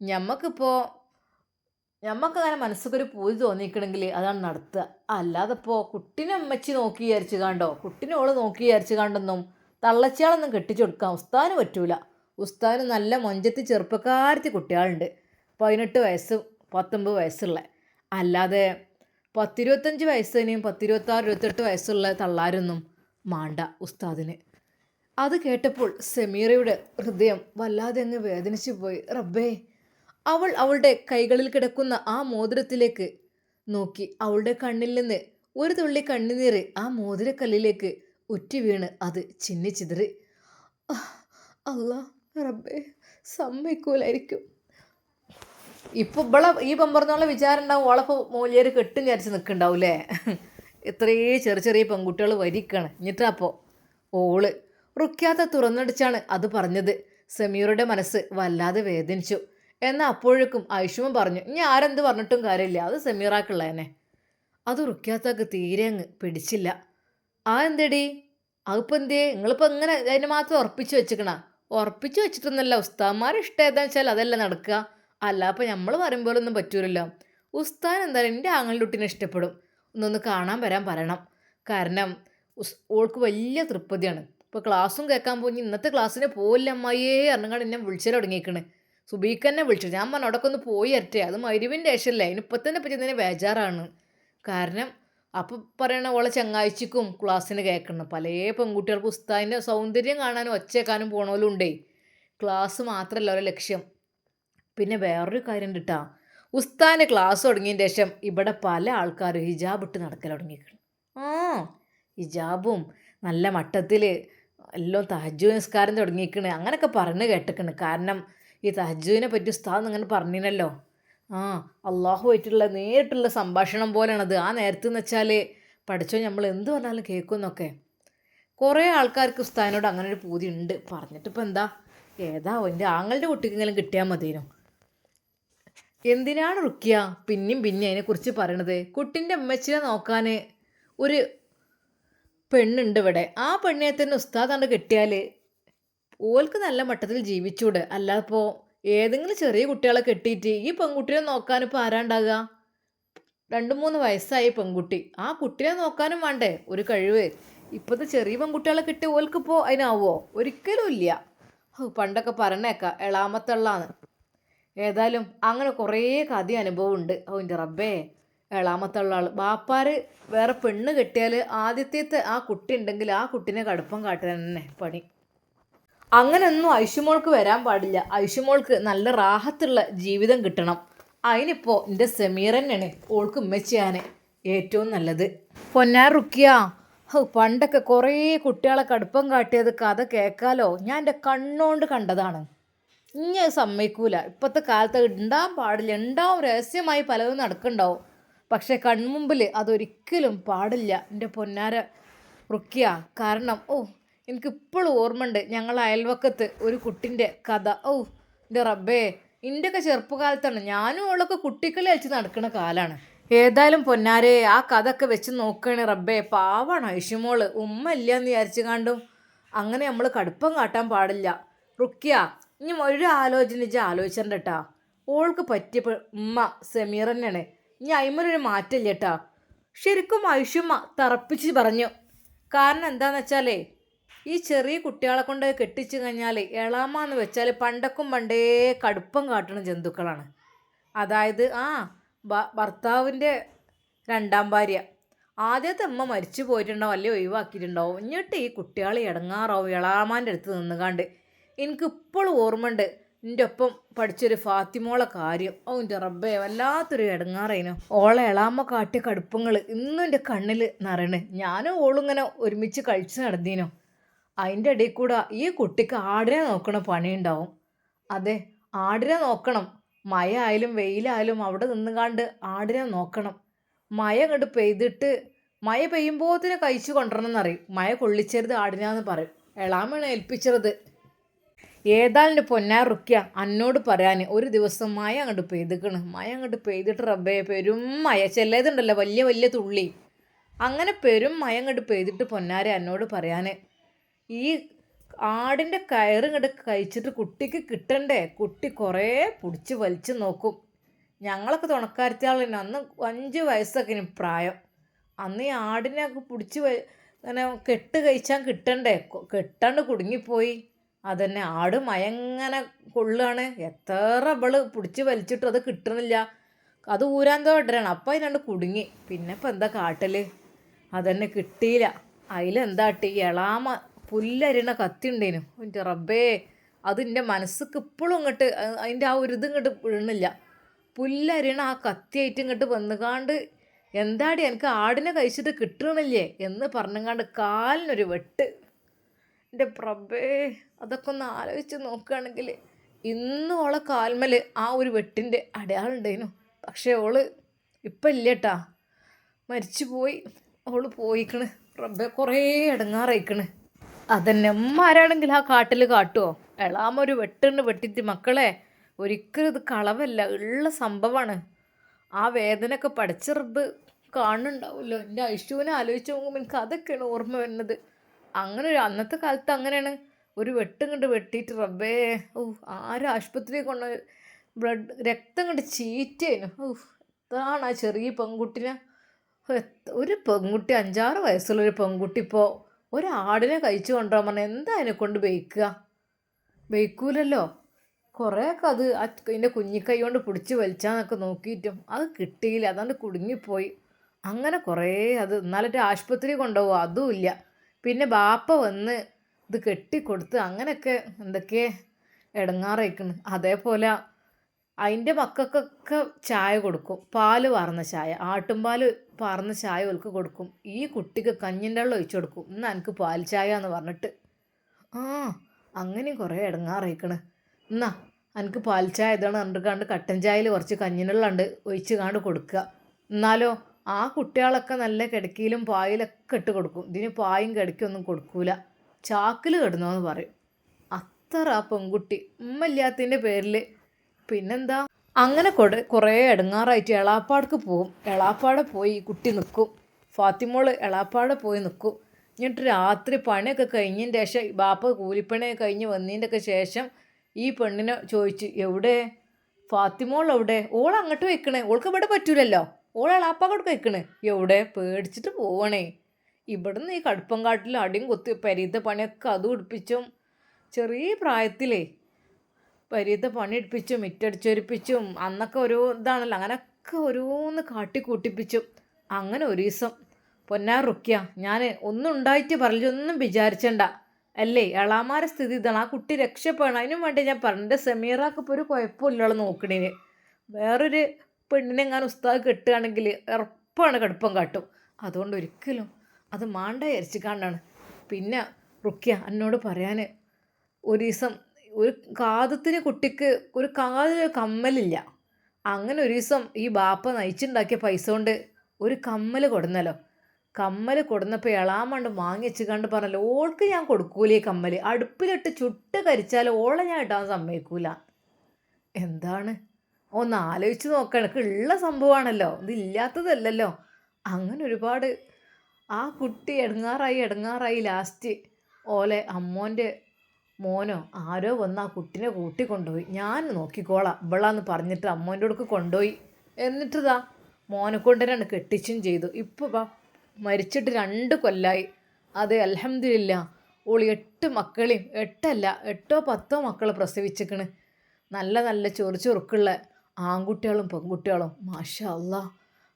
ഞമ്മക്കിപ്പോൾ ഞമ്മക്കങ്ങനെ മനസ്സൊക്കെ പൂതി തോന്നിക്കണമെങ്കിൽ അതാണ് നടത്തുക അല്ലാതെ ഇപ്പോൾ കുട്ടീനെ അമ്മച്ചി നോക്കി വിചാരിച്ച് കണ്ടോ കുട്ടീനെ ഓൾ നോക്കി വിചാരിച്ച് കണ്ടെന്നും തള്ളച്ചിയാളൊന്നും കെട്ടിച്ചു കൊടുക്കാൻ ഉസ്താന് പറ്റൂല. ഉസ്താന് നല്ല മൊഞ്ചത്തി ചെറുപ്പക്കാരത്തി കുട്ടികളുണ്ട് പതിനെട്ട് വയസ്സ് പത്തൊമ്പത് വയസ്സുള്ള. അല്ലാതെ പത്തിരുപത്തഞ്ച് വയസ്സിനെയും പത്തിരുപത്താറ് ഇരുപത്തെട്ട് വയസ്സുള്ള തള്ളാരൊന്നും മാണ്ട ഉസ്താദിന്. അത് കേട്ടപ്പോൾ സെമീറയുടെ ഹൃദയം വല്ലാതെ അങ്ങ് വേദനിച്ചു പോയി റബ്ബേ അവൾ അവളുടെ കൈകളിൽ കിടക്കുന്ന ആ മോതിരത്തിലേക്ക് നോക്കി. അവളുടെ കണ്ണിൽ നിന്ന് ഒരു തുള്ളി കണ്ണുനീര് ആ മോതിരക്കല്ലിലേക്ക് ഉറ്റി വീണ് അത് ചിന്നിച്ചിതറി അല്ല റബ്ബേ സമ്മതിക്കൂലായിരിക്കും. ഇപ്പൊ ഇവളെ ഈ പമ്പറന്നുള്ള വിചാരം ഉണ്ടാവും ഓളപ്പോൾ മോലിയർ കെട്ടും വിചാരിച്ച് നിൽക്കുന്നുണ്ടാവൂലേ ഇത്രയേ ചെറിയ ചെറിയ പെൺകുട്ടികൾ വരിക്കണം. എന്നിട്ടപ്പോൾ ഓൾ റുക്കാത്ത തുറന്നടിച്ചാണ് അത് പറഞ്ഞത്. സമീറുടെ മനസ്സ് വല്ലാതെ വേദനിച്ചു. എന്നാൽ അപ്പോഴേക്കും ഐഷുമ പറഞ്ഞു ഇനി ആരെന്ത് പറഞ്ഞിട്ടും കാര്യമില്ല അത് സമീറാക്കുള്ളതന്നെ. അത് റുക്കാത്താക്ക് തീരെ അങ്ങ് പിടിച്ചില്ല. ആ എന്തേടി? അതിപ്പോൾ എന്തേ നിങ്ങളിപ്പോൾ എങ്ങനെ അതിന് മാത്രം ഉറപ്പിച്ച് വെച്ചിക്കണ? ഉറപ്പിച്ച് വെച്ചിട്ടൊന്നുമല്ല ഉസ്താന്മാർ ഇഷ്ടം ഏതാണെന്ന് വെച്ചാൽ അതല്ല നടക്കുക. അല്ല അപ്പോൾ നമ്മൾ പറയുമ്പോഴൊന്നും പറ്റൂലല്ലോ. ഉസ്താൻ എന്തായാലും എന്റെ ആങ്ങളുടെ കുട്ടീനെ ഇഷ്ടപ്പെടും. ഒന്നൊന്ന് കാണാൻ വരാൻ പറയണം. കാരണം ഓൾക്ക് വലിയ തൃപ്തിയാണ് ഇപ്പോൾ ക്ലാസ്സും കേൾക്കാൻ പോയി ഇന്നത്തെ ക്ലാസ്സിന് പോയില്ല അമ്മായിയേ അറിഞ്ഞങ്ങാണ്ട് എന്നെ വിളിച്ചാൽ തുടങ്ങിയേക്കണ്. സുബീക്ക് തന്നെ വിളിച്ചു. ഞാൻ പറഞ്ഞു അവിടെ ഒന്ന് പോയി വരട്ടെ അത് മരുവിന്റെ ശേഷമല്ലേ അതിനിപ്പോൾ തന്നെ പറ്റി തന്നെ ബേജാറാണ്. കാരണം അപ്പം പറയണ ഓളെ ചങ്ങാഴ്ചക്കും ക്ലാസ്സിന് കേൾക്കണം പല പെൺകുട്ടികൾക്ക് ഉസ്താദിന്റെ സൗന്ദര്യം കാണാനും ഒച്ചേക്കാനും പോണോലും ഉണ്ടേ ക്ലാസ് മാത്രമല്ല ഓരോ ലക്ഷ്യം. പിന്നെ വേറൊരു കാര്യം കിട്ടാ ഉസ്താന് ക്ലാസ് തുടങ്ങിയതിന് ശേഷം ഇവിടെ പല ആൾക്കാരും ഹിജാബ് ഇട്ട് നടക്കൽ തുടങ്ങിയിരിക്കണം ആ ഹിജാബും നല്ല മട്ടത്തിൽ എല്ലാം തഹജു നിസ്കാരം തുടങ്ങിയിരിക്കണ് അങ്ങനെയൊക്കെ പറഞ്ഞ് കേട്ടിക്കണ്. കാരണം ഈ തഹജുവിനെ പറ്റി ഉസ്താദ് അങ്ങനെ പറഞ്ഞിനല്ലോ. ആ അള്ളാഹുമായിട്ടുള്ള നേരിട്ടുള്ള സംഭാഷണം പോലെയാണത്. ആ നേരത്തെന്ന് വെച്ചാൽ പഠിച്ചോ നമ്മൾ എന്ത് പറഞ്ഞാലും കേൾക്കുമെന്നൊക്കെ കുറേ ആൾക്കാർക്ക് ഉസ്താദിനോട് അങ്ങനെ ഒരു പൂതി ഉണ്ട്. പറഞ്ഞിട്ടിപ്പോൾ എന്താ? ഏതാ എന്റെ ആങ്ങളുടെ കുട്ടിക്കെങ്കിലും കിട്ടിയാൽ മതിയോ എന്തിനാണ് റുക്കിയ പിന്നെയും പിന്നെ അതിനെക്കുറിച്ച് പറയണത്? കുട്ടിന്റെ അമ്മച്ചിനെ നോക്കാൻ ഒരു പെണ്ണുണ്ട് ഇവിടെ. ആ പെണ്ണിനെ തന്നെ ഉസ്താദാണ്ട് കെട്ടിയാൽ ഓൾക്ക് നല്ല മട്ടത്തിൽ ജീവിച്ചൂടെ. അല്ലാപ്പോൾ ഏതെങ്കിലും ചെറിയ കുട്ടികളെ കെട്ടിയിട്ട് ഈ പെൺകുട്ടിയെ നോക്കാൻ ഇപ്പോൾ ആരാണ്ടാകുക രണ്ട് മൂന്ന് വയസ്സായി പെൺകുട്ടി. ആ കുട്ടിയെ നോക്കാനും വേണ്ടേ? ഒരു കഴിവ്. ഇപ്പോഴത്തെ ചെറിയ പെൺകുട്ടികളെ കിട്ടി ഓൽക്കിപ്പോൾ അതിനാവോ? ഒരിക്കലും ഇല്ല. പണ്ടൊക്കെ പറഞ്ഞേക്കാം എളാമത്തള്ളാന്ന്. ഏതായാലും അങ്ങനെ കുറേ കഥ അനുഭവം ഉണ്ട്. അവന്റെ റബ്ബേ. എളാമത്തള്ളാൾ. ആൾ ബാപ്പാര് വേറെ പെണ്ണ് കെട്ടിയാൽ ആദ്യത്തെ ആ കുട്ടി ഉണ്ടെങ്കിൽ ആ കുട്ടീനെ കടുപ്പം കാട്ടുക തന്നെ പണി. അങ്ങനെയൊന്നും ഐഷുമോൾക്ക് വരാൻ പാടില്ല. ഐഷുമോൾക്ക് നല്ല റാഹത്തുള്ള ജീവിതം കിട്ടണം. അതിനിപ്പോൾ എന്റെ സെമീർ തന്നെയാണ് ഓൾക്ക് ഉമ്മച്ചിയാന് ഏറ്റവും നല്ലത്. പൊന്നാർ റുക്കിയ പണ്ടൊക്കെ കുറേ കുട്ടികളെ കടുപ്പം കാട്ടിയത് കഥ കേൾക്കാലോ? ഞാൻ എന്റെ കണ്ണുകൊണ്ട് കണ്ടതാണ്. ഇനി അത് സമ്മതിക്കൂല. ഇപ്പോഴത്തെ കാലത്ത് ഉണ്ടാകാൻ പാടില്ല. ഉണ്ടാവും രഹസ്യമായി പലതും നടക്കുന്നുണ്ടാവും പക്ഷേ കൺമുമ്പിൽ അതൊരിക്കലും പാടില്ല. എന്റെ പൊന്നാര റുക്കിയ കാരണം ഓ എനിക്കിപ്പോഴും ഓർമ്മയുണ്ട് ഞങ്ങൾ അയൽവക്കത്ത് ഒരു കുട്ടിന്റെ കഥ. ഓ എന്റെ റബ്ബേ എന്റെയൊക്കെ ചെറുപ്പകാലത്താണ്. ഞാനും അവളൊക്കെ കുട്ടിക്കളി കളിച്ച് നടക്കുന്ന കാലമാണ് ഏതായാലും പൊന്നാരെ ആ കഥ ഒക്കെ വെച്ച് നോക്കുകയാണ് റബ്ബേ. പാവാണ് ഐഷുമോൾ ഉമ്മ ഇല്ല എന്ന് വിചാരിച്ചു കണ്ടും അങ്ങനെ നമ്മൾ കടുപ്പം കാട്ടാൻ പാടില്ല. റുക്കിയ ഇനി ഒരു ആലോചന ഇജ്ജ് ആലോചിച്ചിട്ടുണ്ട് കേട്ടാ ഓൾക്ക് പറ്റിയ ഉമ്മ സെമീർ തന്നെയാണ്. ഇനി അയിമൊരു മാറ്റമില്ല കേട്ടാ ശരിക്കും ഐഷുമ്മ തറപ്പിച്ച് പറഞ്ഞു. കാരണം എന്താണെന്ന് വെച്ചാലേ ഈ ചെറിയ കുട്ടികളെ കൊണ്ട് കെട്ടിച്ചു കഴിഞ്ഞാൽ എളാമ എന്ന് വെച്ചാൽ പണ്ടക്കും പണ്ടേ കടുപ്പം കാട്ടുന്ന ജന്തുക്കളാണ്. അതായത് ആ ഭർത്താവിന്റെ രണ്ടാം ഭാര്യ. ആദ്യത്തെ അമ്മ മരിച്ചു പോയിട്ടുണ്ടാവും അല്ലെ ഒഴിവാക്കിയിട്ടുണ്ടാവും? എന്നിട്ട് ഈ കുട്ടികൾ ഇടങ്ങാറാവും എളാമാന്റെ അടുത്ത് നിന്നുകാണ്ട്. എനിക്ക് ഇപ്പോഴും ഓർമ്മയുണ്ട് എന്റെ ഒപ്പം പഠിച്ചൊരു ഫാത്തിമോളെ കാര്യം. ഓ എന്റെ റബ്ബേ വല്ലാത്തൊരു ഇടങ്ങാറേനു ഓളെ എളാമ്മ കാട്ടിയ കടുപ്പങ്ങൾ ഇന്നും എന്റെ കണ്ണിൽ നിറയണ്. ഞാനും ഓളിങ്ങനെ ഒരുമിച്ച് കഴിച്ച് നടന്നീനു. അതിന്റെ ഇടയിൽ കൂടെ ഈ കുട്ടിക്ക് ആടിനെ നോക്കണ പണിയുണ്ടാവും. അതെ ആടിനെ നോക്കണം. മഴ ആയാലും വെയിലായാലും അവിടെ നിന്നുകാണ്ട് ആടിനെ നോക്കണം. മഴ അങ്ങോട്ട് പെയ്തിട്ട് മഴ പെയ്യുമ്പോത്തിന് കഴിച്ചു കൊണ്ടുവരണം എന്നറിയും. മഴ കൊള്ളിച്ചരുത് ആടിനാന്ന് പറയും. എളാമാണ് ഏൽപ്പിച്ചത്. ഏതാണ്ട് പൊന്നാറുക്കിയ അന്നോട് പറയാൻ ഒരു ദിവസം മഴ അങ്ങോട്ട് പെയ്തിക്കണ്. മഴ അങ്ങോട്ട് പെയ്തിട്ട് റബ്ബേ പെരും മയ ചെല്ലേതുണ്ടല്ലോ വലിയ വലിയ തുള്ളി. അങ്ങനെ പെരും മഴ അങ്ങോട്ട് പെയ്തിട്ട് പൊന്നാരെ എന്നോട് പറയാൻ ഈ ആടിന്റെ കയറിങ്ങോട്ട് കഴിച്ചിട്ട് കുട്ടിക്ക് കിട്ടണ്ടേ? കുട്ടി കുറേ പിടിച്ച് വലിച്ചു നോക്കും. ഞങ്ങളൊക്കെ തുണക്കാരത്തിയാളെ അന്ന് അഞ്ച് വയസ്സൊക്കെ ഇനി പ്രായം. അന്ന് ഈ ആടിനെ പിടിച്ച് അങ്ങനെ കെട്ട് കഴിച്ചാൽ കിട്ടണ്ടേ? കെട്ടാണ്ട് കുടുങ്ങിപ്പോയി. അതന്നെ ആട് മയങ്ങനെ കൊള്ളുകയാണ് എത്ര ഇവൾ പിടിച്ച് വലിച്ചിട്ടും അത് കിട്ടണില്ല. അത് ഊരാന്തോ തോടരാണ്. അപ്പം അതിനാണ്ട് കുടുങ്ങി. പിന്നെ ഇപ്പം എന്താ കാട്ടൽ അതന്നെ കിട്ടിയില്ല അതിലെന്താട്ടി എളാമ പുല്ലരിണ കത്തി ഉണ്ടേനു എന്റെ റബ്ബേ അതിന്റെ മനസ്സിക്ക് ഇപ്പോഴും ഇങ്ങോട്ട് അതിന്റെ ആ ഒരു ഇത് ഇങ്ങോട്ട് വീണില്ല. പുല്ലരിണ ആ കത്തിയായിട്ട് ഇങ്ങോട്ട് വന്നുകാണ്ട് എന്താടി എനിക്ക് ആടിനെ കഴിച്ചിട്ട് കിട്ടണില്ലേ എന്ന് പറഞ്ഞങ്ങാണ്ട് കാലിനൊരു വെട്ട്. എന്റെ പ്രഭേ അതൊക്കെ ഒന്ന് ആലോചിച്ച് നോക്കുകയാണെങ്കിൽ ഇന്നും ഓളെ കാൽമൽ ആ ഒരു വെട്ടിന്റെ അടയാളുണ്ടേനു പക്ഷേ ഓൾ ഇപ്പം ഇല്ലേട്ടാ. മരിച്ചു പോയി ഓൾ പോയിക്കണ്. റബ്ബെ കുറേ ഇടങ്ങാറായിക്കണ് അതന്നെ. ഉമ്മാരാണെങ്കിൽ ആ കാട്ടിൽ കാട്ടുമോ എളാമ ഒരു വെട്ടിട്ട് മക്കളെ ഒരിക്കലും ഇത് കളവല്ല. ഉള്ള സംഭവമാണ് ആ വേദനയൊക്കെ പഠിച്ച റബ്ബ് കാണുന്നുണ്ടാവുമല്ലോ എന്റെ ഐശുവിനെ ആലോചിച്ച് നോക്കുമ്പോൾ എനിക്ക് അതൊക്കെയാണ് ഓർമ്മ വരുന്നത്. അങ്ങനെ ഒരു അന്നത്തെ കാലത്ത് അങ്ങനെയാണ്. ഒരു വെട്ടും കണ്ട് വെട്ടിയിട്ട് റബ്ബേ ഓ ആരും ആശുപത്രിയിൽ കൊണ്ട് ബ്ലഡ് രക്തം കണ്ട് ചീറ്റേനു. ഓ ഇതാണ് ആ ചെറിയ പെൺകുട്ടിനെ? ഒരു പെൺകുട്ടി അഞ്ചാറ് വയസ്സുള്ളൊരു പെൺകുട്ടി ഇപ്പോൾ ഒരാടിനെ കഴിച്ചു കൊണ്ടുപോകാൻ പറഞ്ഞാൽ എന്താ അതിനെ കൊണ്ട് ബേക്കുക ബേക്കൂലല്ലോ കുറേയൊക്കെ അത് അതിന്റെ കുഞ്ഞിക്കൈ കൊണ്ട് പിടിച്ച് വലിച്ചാന്നൊക്കെ നോക്കിയിട്ടും അത് കിട്ടിയില്ല. അതുകൊണ്ട് കുടുങ്ങിപ്പോയി. അങ്ങനെ കുറേ അത് എന്നാലിട്ട് ആശുപത്രി കൊണ്ടുപോകും. അതുമില്ല പിന്നെ ബാപ്പ വന്ന് ഇത് കെട്ടിക്കൊടുത്ത് അങ്ങനെയൊക്കെ എന്തൊക്കെ ഇടങ്ങാറയിക്കണ്. അതേപോലെ അതിന്റെ മക്കൾക്കൊക്കെ ചായ കൊടുക്കും. പാൽ വാർന്ന ചായ ആട്ടുംപാൽ പാർന്ന ചായ ഓൾക്ക് കൊടുക്കും. ഈ കുട്ടിക്ക് കഞ്ഞിന്റെ വെള്ളം ഒഴിച്ചു കൊടുക്കും. ഇന്ന് എനിക്ക് പാൽ ചായ എന്ന് പറഞ്ഞിട്ട്. ആ അങ്ങനെയും കുറേ ഇടങ്ങാറയിക്കണ് എന്നാ എനിക്ക് പാൽ ചായ ഇതാണ് കണ്ടുകാണ്ട് കട്ടൻ ചായയിൽ കുറച്ച് കഞ്ഞിനുള്ളുണ്ട് ഒഴിച്ച് കാണ്ട് കൊടുക്കുക എന്നാലോ ആ കുട്ടികളൊക്കെ നല്ല കിടക്കിയിലും പായിലൊക്കെ ഇട്ട് കൊടുക്കും. ഇതിന് പായും കിടക്കൊന്നും കൊടുക്കൂല. ചാക്കിൽ കിടന്നോന്ന് പറയും. അത്ര ആ പെൺകുട്ടി. ഉമ്മല്ലാത്തതിന്റെ പേരിൽ പിന്നെന്താ? അങ്ങനെ കൊട കുറേ ഇടങ്ങാറായിട്ട് എളാപ്പാടക്ക് പോകും എളാപ്പാടെ പോയി കുട്ടി നിൽക്കും ഫാത്തിമോൾ എളാപ്പാടെ പോയി നിൽക്കും എന്നിട്ട് രാത്രി പണിയൊക്കെ കഴിഞ്ഞതിന്റെ ശേഷം ബാപ്പ കൂലിപ്പണിയൊക്കെ കഴിഞ്ഞ് വന്നതിന്റെ ഒക്കെ ശേഷം ഈ പെണ്ണിനെ ചോദിച്ചു എവിടെ? ഫാത്തിമോൾ എവിടെ? ഓൾ അങ്ങോട്ട് വെക്കണേ ഓൾക്ക് ഇവിടെ പറ്റൂലല്ലോ. ഓൾ എളാപ്പാക്കോട്ട് വെക്കണേ എവിടെ? പേടിച്ചിട്ട് പോവണേ. ഇവിടുന്ന് ഈ കടുപ്പം കാട്ടിൽ അടിയും കൊത്തി പരീത്ത പണിയൊക്കെ അതും ഉടുപ്പിച്ചും ചെറിയ പ്രായത്തിലേ പരീത്തെ പണിയെടുപ്പിച്ചും മിറ്റടിച്ചൊരിപ്പിച്ചും അന്നൊക്കെ ഓരോ ഇതാണല്ലോ. അങ്ങനെയൊക്കെ ഓരോന്ന് കാട്ടി കൂട്ടിപ്പിച്ചും അങ്ങനെ ഒരു ദിവസം പൊന്നാർ റുക്കിയ ഞാൻ ഒന്നും ഉണ്ടായിട്ട് പറഞ്ഞൊന്നും വിചാരിച്ചണ്ട. അല്ലേ? എളാമാരെ സ്ഥിതി ഇതാണ്. ആ കുട്ടി രക്ഷപ്പെടണം. അതിനും വേണ്ടി ഞാൻ പറഞ്ഞ. സെമീറാക്ക് ഇപ്പോൾ ഒരു കുഴപ്പമില്ലല്ലോ നോക്കണേന്. വേറൊരു പെണ്ണിനെ ഞാൻ ഉസ്താദ് കെട്ടുകയാണെങ്കിൽ ഉറപ്പാണ് കടുപ്പം കാട്ടും. അതുകൊണ്ട് ഒരിക്കലും അത് മാണ്ട വിചാരിച്ചു കണ്ടാണ്. പിന്നെ റുക്കിയ എന്നോട് പറയാൻ ഒരു ദിവസം ഒരു കാതത്തിന് കുട്ടിക്ക് ഒരു കാതിൽ കമ്മലില്ല. അങ്ങനെ ഒരു ദിവസം ഈ ബാപ്പ നയിച്ചുണ്ടാക്കിയ പൈസ കൊണ്ട് ഒരു കമ്മൽ കൊടുന്നല്ലോ. കമ്മൽ കൊടുന്നപ്പോൾ ഇളാമണ്ട് വാങ്ങിച്ച് കണ്ട് പറഞ്ഞല്ലോ ഓൾക്ക് ഞാൻ കൊടുക്കൂലേ കമ്മൽ അടുപ്പിലിട്ട് ചുട്ട് കരിച്ചാൽ ഓളെ ഞാൻ ഇടാൻ സമ്മതിക്കൂല. എന്താണ്? ഒന്ന് ആലോചിച്ച് നോക്കണം ഉള്ള സംഭവമാണല്ലോ ഇതില്ലാത്തതല്ലല്ലോ അങ്ങനെ ഒരുപാട്. ആ കുട്ടി ഇടങ്ങാറായി ഇടങ്ങാറായി ലാസ്റ്റ് ഓലെ അമ്മോന്റെ മോനോ ആരോ വന്ന് ആ കുട്ടിനെ കൂട്ടിക്കൊണ്ടുപോയി. ഞാൻ നോക്കിക്കോളാം. ഇവളാന്ന് പറഞ്ഞിട്ട് അമ്മോന്റെ അടുക്ക് കൊണ്ടുപോയി. എന്നിട്ടിതാ മോനെ കൊണ്ടുതന്നെയാണ് കെട്ടിച്ചും ചെയ്തു. ഇപ്പോൾ വാ മരിച്ചിട്ട് രണ്ട് കൊല്ലായി. അത് അലഹമില്ല ഓൾ എട്ട് മക്കളെയും എട്ടല്ല എട്ടോ പത്തോ മക്കൾ പ്രസവിച്ചിക്കണ്. നല്ല നല്ല ചൊറി ചൊറുക്കുള്ള ആൺകുട്ടികളും പെൺകുട്ടികളും. മാഷാ അല്ല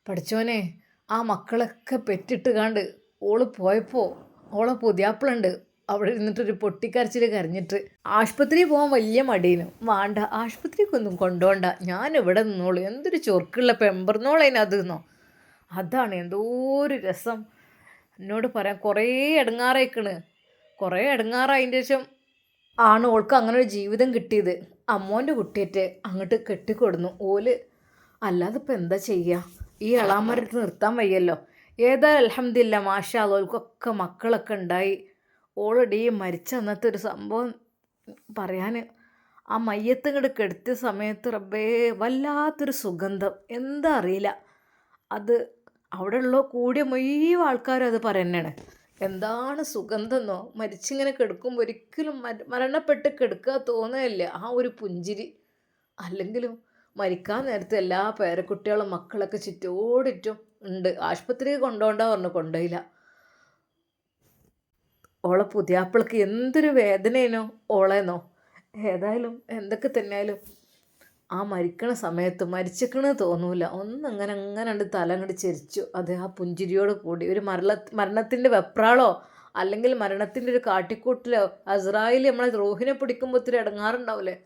പഠിച്ചോനെ ആ മക്കളൊക്കെ പെറ്റിട്ട് കണ്ട് ഓൾ പോയപ്പോൾ ഓളെ പുതിയാപ്പിളുണ്ട് അവിടെ ഇരുന്നിട്ടൊരു പൊട്ടിക്കരച്ചിൽ കരഞ്ഞിട്ട് ആശുപത്രിയിൽ പോകാൻ വലിയ മടിയിനും. വേണ്ട ആശുപത്രിക്കൊന്നും കൊണ്ടുപോണ്ട ഞാൻ ഇവിടെ നിന്നോളൂ. എന്തൊരു ചൊർക്കുള്ള ചൊറുക്കുള്ള അത് നിന്നോ? അതാണ് എന്തോ ഒരു രസം. എന്നോട് പറയാൻ കുറേ ഇടങ്ങാറായിക്കണ് കുറേ ഇടങ്ങാറായതിന്റെ ശേഷം ആണ് ഓൾക്ക് അങ്ങനെ ഒരു ജീവിതം കിട്ടിയത്. അമ്മോന്റെ കുട്ടിയേറ്റ് അങ്ങോട്ട് കെട്ടിക്കൊടുന്നു. ഓൽ അല്ലാതെ ഇപ്പം എന്താ ചെയ്യുക ഈ ഇളാമരത്ത് നിർത്താൻ വയ്യല്ലോ. ഏതാ അലഹമില്ല മാഷാ ഓൾക്കൊക്കെ മക്കളൊക്കെ ഉണ്ടായി. ഓൾറെഡി മരിച്ച അന്നത്തെ ഒരു സംഭവം പറയാൻ ആ മയ്യത്ത് ഇങ്ങോട്ട് കെടുത്തിയ സമയത്ത് റബ്ബേ വല്ലാത്തൊരു സുഗന്ധം. എന്താ അറിയില്ല. അത് അവിടെ ഉള്ള കൂടിയ മുഴുവൻ ആൾക്കാരും അത് പറയുന്നതാണ് എന്താണ് സുഗന്ധം എന്നോ മരിച്ചിങ്ങനെ കിടക്കുമ്പോൾ ഒരിക്കലും മര- മരണപ്പെട്ട് കിടക്കുക തോന്നുകയല്ല ആ ഒരു പുഞ്ചിരി. അല്ലെങ്കിലും മരിക്കാൻ നേരത്തെ എല്ലാ പേരക്കുട്ടികളും മക്കളൊക്കെ ചുറ്റോടിറ്റും ഉണ്ട്. ആശുപത്രിയിൽ കൊണ്ടുപോകണ്ട പറഞ്ഞു കൊണ്ടുപോയില്ല ഓളെ പുതിയാപ്പിളക്ക് എന്തൊരു വേദനയേനോ ഓളേന്നോ? ഏതായാലും എന്തൊക്കെ തന്നെയായാലും ആ മരിക്കണ സമയത്ത് മരിച്ചിക്കണ തോന്നൂല. ഒന്ന് അങ്ങനെ അങ്ങനെ ഉണ്ട് തല അങ്ങോട്ട് ചെരിച്ചു. അത് ആ പുഞ്ചിരിയോട് കൂടി. ഒരു മരണ മരണത്തിന്റെ വെപ്രാളോ അല്ലെങ്കിൽ മരണത്തിന്റെ ഒരു കാട്ടിക്കൂട്ടിലോ അസ്രായിൽ നമ്മളെ റോഹിനെ പിടിക്കുമ്പോൾ ഒത്തിരി ഇടങ്ങാറുണ്ടാവില്ലേ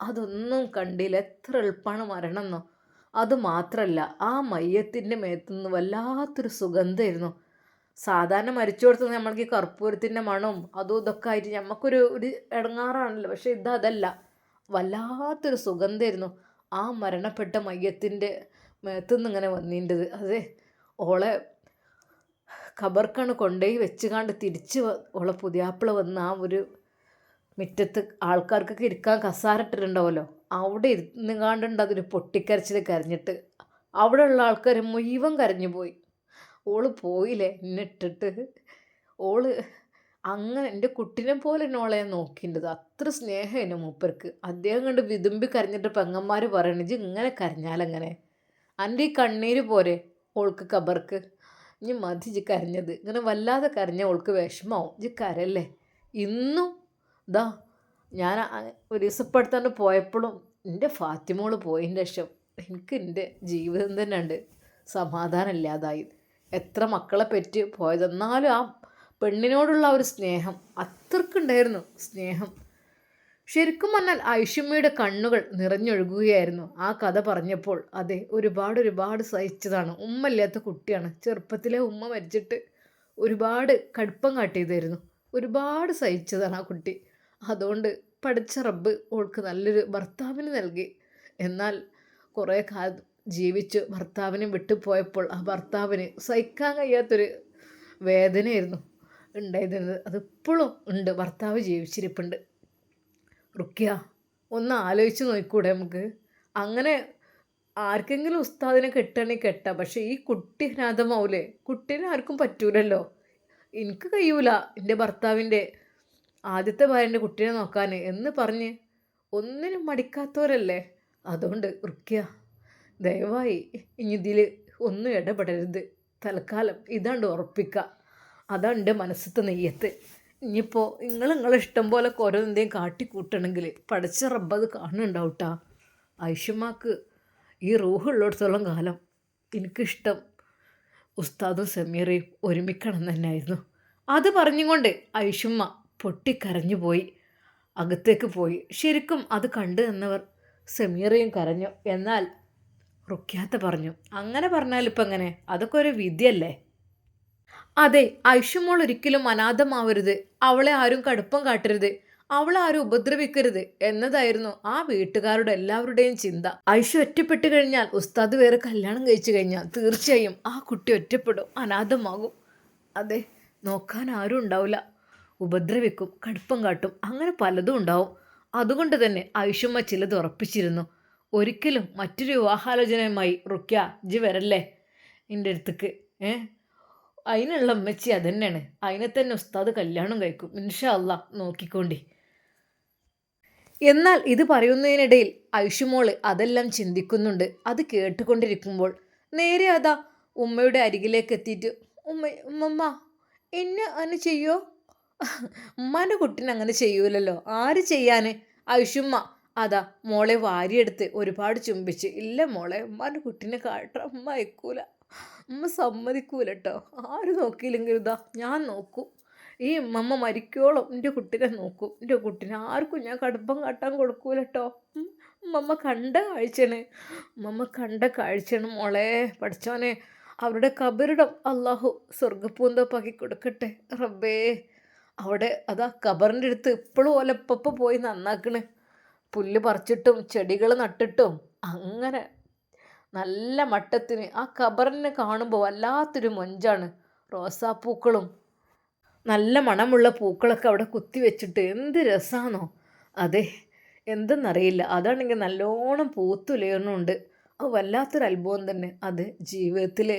അതൊന്നും കണ്ടില്ല. എത്ര എളുപ്പമാണ് മരണം എന്നോ. അത് ആ മയ്യത്തിന്റെ മേത്തുനിന്ന് വല്ലാത്തൊരു സുഗന്ധമായിരുന്നു സാധാരണ മരിച്ചു കൊടുത്തത് നമ്മൾക്ക് ഈ കർപ്പൂരത്തിന്റെ മണവും അതും ഇതൊക്കെ ആയിട്ട് നമുക്കൊരു ഒരു ഇടങ്ങാറാണല്ലോ. പക്ഷേ ഇത് അതല്ല. വല്ലാത്തൊരു സുഗന്ധമായിരുന്നു ആ മരണപ്പെട്ട മയ്യത്തിന്റെ മേത്തുനിന്ന് ഇങ്ങനെ വന്നിന്റെത്. അതെ ഓളെ ഖബർക്കാണ് കൊണ്ടുപോയി വെച്ചുകാണ്ട് തിരിച്ച് ഓളെ പുതിയാപ്പിള വന്ന് ആ ഒരു മുറ്റത്ത് ആൾക്കാർക്കൊക്കെ ഇരിക്കാൻ കസാര അവിടെ അവിടെ ഇരുന്നുകാണ്ടുണ്ട് അതൊരു പൊട്ടിക്കരച്ചിൽ കരഞ്ഞിട്ട്. അവിടെയുള്ള ആൾക്കാർ മുഴുവൻ കരഞ്ഞു പോയി ഓൾ പോയില്ലേ എന്നെ ഇട്ടിട്ട്. ഓൾ അങ്ങനെ എന്റെ കുട്ടിനെ പോലെ എന്നെ ഓളെ നോക്കിന്റെത് അത്ര സ്നേഹം എന്റെ മൂപ്പർക്ക്. അദ്ദേഹം കണ്ട് വിതുമ്പി കരഞ്ഞിട്ട് പെങ്ങന്മാർ പറയണത് ഇങ്ങനെ കരഞ്ഞാലെങ്ങനെ എന്റെ ഈ കണ്ണീര് പോരെ ഓൾക്ക് കബർക്ക്? ഇനി മതി ജി കരഞ്ഞത്. ഇങ്ങനെ വല്ലാതെ കരഞ്ഞ ഓൾക്ക് വിഷമാവും. ജി കരല്ലേ? ഇന്നും ദാ ഞാൻ ഒരു ദിവസപ്പെടുത്താണ്ട് പോയപ്പോഴും എന്റെ ഫാത്തിമോൾ പോയതിന്റെ ശേഷം എനിക്ക് എന്റെ ജീവിതം തന്നെ ഉണ്ട് സമാധാനം ഇല്ലാതായി. എത്ര മക്കളെ പറ്റി പോയത്. എന്നാലും ആ പെണ്ണിനോടുള്ള ഒരു സ്നേഹം അത്രക്കുണ്ടായിരുന്നു സ്നേഹം. ശരിക്കും പറഞ്ഞാൽ ഐഷമ്മയുടെ കണ്ണുകൾ നിറഞ്ഞൊഴുകുകയായിരുന്നു. ആ കഥ പറഞ്ഞപ്പോൾ അതെ ഒരുപാട് ഒരുപാട് സഹിച്ചതാണ്. ഉമ്മ ഇല്ലാത്ത കുട്ടിയാണ്. ചെറുപ്പത്തിലെ ഉമ്മ മരിച്ചിട്ട് ഒരുപാട് കടുപ്പം കാട്ടിയതായിരുന്നു. ഒരുപാട് സഹിച്ചതാണ് ആ കുട്ടി. അതുകൊണ്ട് പഠിച്ച റബ്ബ് ഓൾക്ക് നല്ലൊരു ഭർത്താവിന് നൽകി. എന്നാൽ കുറേ കാലം ജീവിച്ച് ഭർത്താവിനെ വിട്ടുപോയപ്പോൾ ആ ഭർത്താവിന് സഹിക്കാൻ കഴിയാത്തൊരു വേദനയായിരുന്നു ഉണ്ടായിരുന്നത്. അതിപ്പോഴും ഉണ്ട്. ഭർത്താവ് ജീവിച്ചിരിപ്പുണ്ട്. റുക്കിയ ഒന്ന് ആലോചിച്ച് നോക്കൂടെ നമുക്ക്. അങ്ങനെ ആർക്കെങ്കിലും ഉസ്താദിനെ കെട്ടണേ കെട്ടാം. പക്ഷേ ഈ കുട്ടി അനാഥമാവൂലേ കുട്ടീനെ ആർക്കും പറ്റൂലല്ലോ. എനിക്ക് കഴിയൂല എന്റെ ഭർത്താവിന്റെ ആദ്യത്തെ ഭാര്യന്റെ കുട്ടീനെ നോക്കാൻ എന്ന് പറഞ്ഞ് ഒന്നിനും മടിക്കാത്തവരല്ലേ? അതുകൊണ്ട് റുക്കിയ ദയവായി ഇനി ഇതിൽ ഒന്നും ഇടപെടരുത്. തൽക്കാലം ഇതാണ്ട് ഉറപ്പിക്കുക അതാണ് എന്റെ മനസ്സത്തെ നെയ്യത്ത്. ഇനിയിപ്പോൾ നിങ്ങൾ നിങ്ങളെ ഇഷ്ടം പോലെ എന്തെങ്കിലും കാട്ടിക്കൂട്ടണമെങ്കിൽ പഠിച്ച അത് കാണുന്നുണ്ടാവട്ടാ. ഐഷമാക്ക് ഈ റൂഹുള്ളിടത്തോളം കാലം എനിക്കിഷ്ടം ഉസ്താദും സമീറയും ഒരുമിക്കണം തന്നെയായിരുന്നു. അത് പറഞ്ഞുകൊണ്ട് ഐഷുമ്മ പൊട്ടിക്കരഞ്ഞു പോയി. അകത്തേക്ക് പോയി. ശരിക്കും അത് കണ്ടു നിന്നവർ സമീറയും കരഞ്ഞു. എന്നാൽ റുക്യാത്ത പറഞ്ഞു. അങ്ങനെ പറഞ്ഞാൽ ഇപ്പം എങ്ങനെ? അതൊക്കെ ഒരു വിധിയല്ലേ? അതെ ഐഷുമോൾ ഒരിക്കലും അനാഥമാവരുത്. അവളെ ആരും കടുപ്പം കാട്ടരുത്. അവളെ ആരും ഉപദ്രവിക്കരുത് എന്നതായിരുന്നു ആ വീട്ടുകാരുടെ എല്ലാവരുടെയും ചിന്ത. ഐഷു ഒറ്റപ്പെട്ട് കഴിഞ്ഞാൽ ഉസ്താദ് വേറെ കല്യാണം കഴിച്ചു കഴിഞ്ഞാൽ തീർച്ചയായും ആ കുട്ടി ഒറ്റപ്പെടും അനാഥമാകും. അതെ നോക്കാൻ ആരും ഉണ്ടാവില്ല. ഉപദ്രവിക്കും കടുപ്പം കാട്ടും അങ്ങനെ പലതും ഉണ്ടാവും. അതുകൊണ്ട് തന്നെ ഐഷുമ്മ ചിലത് ഉറപ്പിച്ചിരുന്നു. ഒരിക്കലും മറ്റൊരു വിവാഹാലോചനയുമായി റുക്യ ജി വരല്ലേ? എന്റെ അടുത്തേക്ക് ഏ? അതിനുള്ള അമ്മച്ചി അതന്നെയാണ്. അതിനെ തന്നെ ഉസ്താദ് കല്യാണം കഴിക്കും ഇൻഷാ അല്ല നോക്കിക്കോണ്ടി. എന്നാൽ ഇത് പറയുന്നതിനിടയിൽ ഐഷുമോൾ അതെല്ലാം ചിന്തിക്കുന്നുണ്ട്. അത് കേട്ടുകൊണ്ടിരിക്കുമ്പോൾ നേരെ അതാ ഉമ്മയുടെ അരികിലേക്ക് എത്തിയിട്ട് ഉമ്മ ഉമ്മമ്മ എന്നെ അങ്ങനെ ചെയ്യോ? ഉമ്മാന്റെ കുട്ടീനെ അങ്ങനെ ചെയ്യൂലല്ലോ. ആര് ചെയ്യാൻ ഐഷുമ്മ. അതാ മോളെ വാരിയെടുത്ത് ഒരുപാട് ചുംബിച്ച്. ഇല്ല മോളെ ഉമ്മാന്റെ കുട്ടീനെ കാട്ട ഉമ്മ അയക്കൂല. ഉമ്മ സമ്മതിക്കൂല കേട്ടോ ആര് നോക്കിയില്ലെങ്കിലും ഇതാ ഞാൻ നോക്കും. ഈ ഉമ്മമ്മ മരിക്കോളം എന്റെ കുട്ടീനെ നോക്കും. എന്റെ കുട്ടീനെ ആർക്കും ഞാൻ കടുപ്പം കാട്ടാൻ കൊടുക്കൂല കേട്ടോ ഉമ്മമ്മ കണ്ട കാഴ്ചയാണ്. ഉമ്മമ്മ കണ്ട കാഴ്ചയാണ് മോളെ. പഠിച്ചോനെ അവരുടെ കബറിടം അള്ളാഹു സ്വർഗപ്പൂന്തപ്പാക്കി കൊടുക്കട്ടെ. റബ്ബേ അവിടെ അതാ കബറിന്റെ അടുത്ത് ഇപ്പോഴും ഓലപ്പപ്പോൾ പോയി നന്നാക്കണ്. പുല്ല് പറിച്ചിട്ടും ചെടികൾ നട്ടിട്ടും അങ്ങനെ നല്ല മട്ടത്തിന് ആ കബറിനെ കാണുമ്പോൾ വല്ലാത്തൊരു മൊഞ്ചാണ്. റോസാപ്പൂക്കളും നല്ല മണമുള്ള പൂക്കളൊക്കെ അവിടെ കുത്തി വെച്ചിട്ട് എന്ത് രസമാണോ അതെ എന്തെന്നറിയില്ല. അതാണെങ്കിൽ നല്ലോണം പൂത്തുലയണുണ്ട് അത് വല്ലാത്തൊരു അത്ഭുതം തന്നെ. അത് ജീവിതത്തിൽ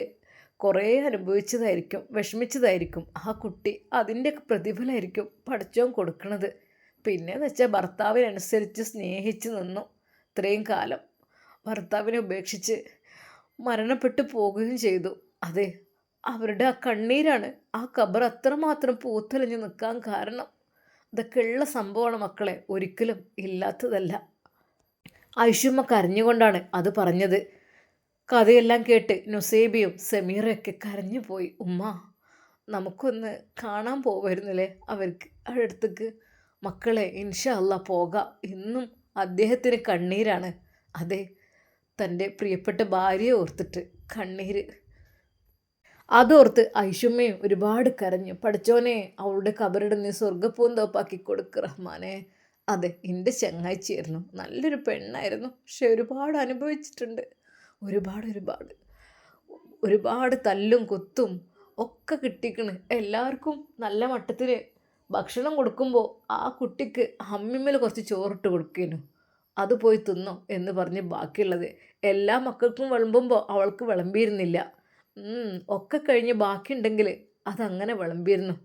കുറേ അനുഭവിച്ചതായിരിക്കും വിഷമിച്ചതായിരിക്കും ആ കുട്ടി. അതിന്റെയൊക്കെ പ്രതിഫലമായിരിക്കും പഠിച്ചോൻ കൊടുക്കണത്. പിന്നെന്ന് വെച്ചാൽ ഭർത്താവിനനുസരിച്ച് സ്നേഹിച്ച് നിന്നു ഇത്രയും കാലം. ഭർത്താവിനെ ഉപേക്ഷിച്ച് മരണപ്പെട്ടു പോകുകയും ചെയ്തു. അതെ അവരുടെ ആ കണ്ണീരാണ് ആ കബർ അത്രമാത്രം പൂത്തലിഞ്ഞ് നിൽക്കാൻ കാരണം. ഇതൊക്കെ ഉള്ള സംഭവമാണ് മക്കളെ ഒരിക്കലും ഇല്ലാത്തതല്ല. ഐഷുമ്മ കരഞ്ഞുകൊണ്ടാണ് അത് പറഞ്ഞത്. കഥയെല്ലാം കേട്ട് നുസേബിയും സെമീറയൊക്കെ കരഞ്ഞു പോയി ഉമ്മ നമുക്കൊന്ന് കാണാൻ പോവായിരുന്നില്ലേ അവർക്ക് അടുത്തേക്ക്? മക്കളെ ഇൻഷാ അല്ല പോകാം. ഇന്നും അദ്ദേഹത്തിന് കണ്ണീരാണ്. അതെ തന്റെ പ്രിയപ്പെട്ട ഭാര്യയെ ഓർത്തിട്ട് കണ്ണീര്. അതോർത്ത് ഐഷുമ്മയും ഒരുപാട് കരഞ്ഞു. പഠിച്ചോനെ അവളുടെ കബറിടുന്ന സ്വർഗപ്പൂന്തോപ്പാക്കി കൊടുക്ക് റഹ്മാനെ. അതെ എന്റെ ചങ്ങാഴ്ചയായിരുന്നു നല്ലൊരു പെണ്ണായിരുന്നു. പക്ഷെ ഒരുപാട് അനുഭവിച്ചിട്ടുണ്ട്. ഒരുപാട് ഒരുപാട്. ഒരുപാട് തല്ലും കൊത്തും ഒക്കെ കിട്ടിക്കണ്. എല്ലാവർക്കും നല്ല മട്ടത്തിന് ഭക്ഷണം കൊടുക്കുമ്പോൾ ആ കുട്ടിക്ക് അമ്മിമ്മൽ കുറച്ച് ചോറിട്ട് കൊടുക്കേനു. അത് പോയി തിന്നോ എന്ന് പറഞ്ഞ് ബാക്കിയുള്ളത് എല്ലാ മക്കൾക്കും വിളമ്പുമ്പോൾ അവൾക്ക് വിളമ്പിയിരുന്നില്ല. ഒക്കെ കഴിഞ്ഞ് ബാക്കിയുണ്ടെങ്കിൽ അതങ്ങനെ വിളമ്പിയിരുന്നു.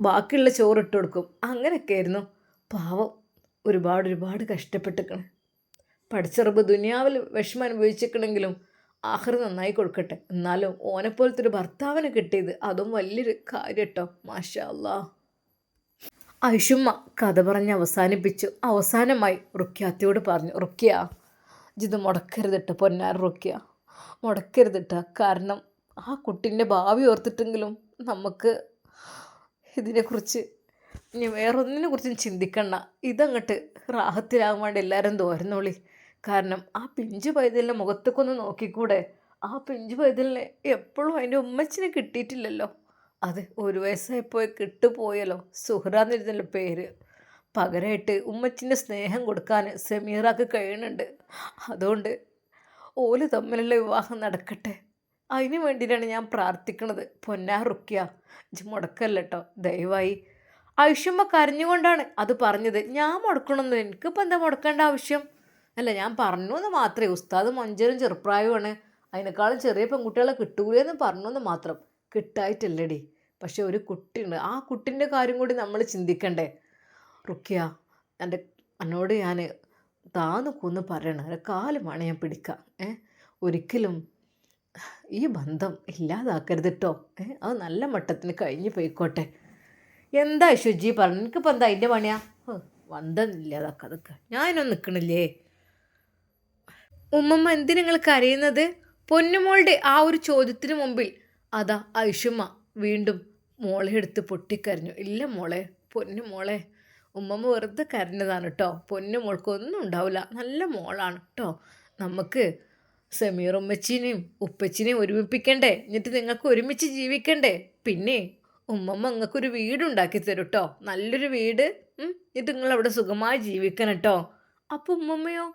ബാക്കിയുള്ള ചോറിട്ട് കൊടുക്കും. അങ്ങനെയൊക്കെ ആയിരുന്നു. പാവം ഒരുപാട് ഒരുപാട് കഷ്ടപ്പെട്ടിരിക്കണം പഠിച്ചറബ് ദുനിയാവിൽ വിഷമം അനുഭവിച്ചിരിക്കണമെങ്കിലും ആഹ്റ് നന്നായി കൊടുക്കട്ടെ. എന്നാലും ഓനെപ്പോലത്തെ ഒരു ഭർത്താവിന് കിട്ടിയത് അതും വലിയൊരു കാര്യം കേട്ടോ മാഷാ അല്ലാ ഐഷുമ്മ കഥ പറഞ്ഞ് അവസാനിപ്പിച്ചു. അവസാനമായി റുക്യാത്തിയോട് പറഞ്ഞു റുക്യ ജിത് മുടക്കരുതിട്ട് പൊന്നാർ റുക്യ മുടക്കരുതിട്ട കാരണം ആ കുട്ടീന്റെ ഭാവി ഓർത്തിട്ടെങ്കിലും നമുക്ക് ഇതിനെക്കുറിച്ച് ഇനി വേറൊന്നിനെ കുറിച്ചും ചിന്തിക്കണ്ട. ഇതങ്ങോട്ട് റാഹത്തിലാകാൻ വേണ്ടി എല്ലാവരും തോരുന്നോളി. കാരണം ആ പിഞ്ചു പൈതലിന്റെ മുഖത്തേക്കൊന്ന് നോക്കിക്കൂടെ? ആ പിഞ്ചു പൈതലിനെ എപ്പോഴും അതിന്റെ ഉമ്മച്ചിനെ കിട്ടിയിട്ടില്ലല്ലോ. അത് ഒരു വയസ്സായപ്പോൾ കിട്ടുപോയല്ലോ. സുഹ്റ എന്നിരുന്നല്ലോ പേര്. പകരമായിട്ട് ഉമ്മച്ചിന്റെ സ്നേഹം കൊടുക്കാൻ സെമീറാക്ക് കഴിയുന്നുണ്ട് അതുകൊണ്ട് ഓൽ തമ്മിലുള്ള വിവാഹം നടക്കട്ടെ. അതിനു വേണ്ടിയിട്ടാണ് ഞാൻ പ്രാർത്ഥിക്കുന്നത് പൊന്നാ റുക്കിയ മുടക്കല്ല കേട്ടോ ദയവായി. ഐഷമ്മ കരഞ്ഞുകൊണ്ടാണ് അത് പറഞ്ഞത്. ഞാൻ മുടക്കണമെന്ന് എനിക്കിപ്പോൾ എന്താ മുടക്കേണ്ട ആവശ്യം? അല്ല ഞാൻ പറഞ്ഞു എന്ന് മാത്രമേ. ഉസ്താദ് മഞ്ചരും ചെറുപ്രായമാണ് അതിനേക്കാളും ചെറിയ പെൺകുട്ടികളെ കിട്ടൂലെന്ന് പറഞ്ഞു എന്ന് മാത്രം. കിട്ടായിട്ടല്ലടി. പക്ഷെ ഒരു കുട്ടിയുണ്ട്. ആ കുട്ടിന്റെ കാര്യം കൂടി നമ്മൾ ചിന്തിക്കണ്ടേ? റുക്കിയ എന്റെ എന്നോട് ഞാൻ താന്ന് കൊന്ന് പറയണം. ഒരു കാൽ ഞാൻ പിടിക്കാം ഏ? ഒരിക്കലും ഈ ബന്ധം ഇല്ലാതാക്കരുത് കേട്ടോ ഏ? അത് നല്ല മട്ടത്തിന് കഴിഞ്ഞ് പോയിക്കോട്ടെ. എന്താ ശുചി പറഞ്ഞു എനിക്കിപ്പോൾ എന്താ അതിന്റെ പണിയാ? ബന്ധം ഇല്ലാതാക്കാതൊക്കെ ഞാനൊന്നും നിൽക്കണില്ലേ ഉമ്മമ്മ എന്തിനു നിങ്ങൾ കരയുന്നത്? പൊന്നുമോളുടെ ആ ഒരു ചോദ്യത്തിന് മുമ്പിൽ. അതാ ഐഷുമ്മ. വീണ്ടും മോളെ എടുത്ത് പൊട്ടിക്കരഞ്ഞു. ഇല്ല മോളെ പൊന്നു മോളെ. ഉമ്മമ്മ വെറുതെ കരഞ്ഞതാണ് കേട്ടോ പൊന്നു മോൾക്കൊന്നും ഉണ്ടാവില്ല. നല്ല മോളാണ് കേട്ടോ നമുക്ക് സമീർ ഉമ്മച്ചിനെയും ഉപ്പച്ചിനെയും ഒരുമിപ്പിക്കണ്ടേ? എന്നിട്ട് നിങ്ങൾക്ക് ഒരുമിച്ച് ജീവിക്കണ്ടേ? പിന്നെ ഉമ്മമ്മ നിങ്ങൾക്കൊരു വീടുണ്ടാക്കി തരും കേട്ടോ നല്ലൊരു വീട് എന്നിട്ട് നിങ്ങൾ അവിടെ സുഖമായി ജീവിക്കണം കേട്ടോ അപ്പോൾ ഉമ്മമ്മയോ?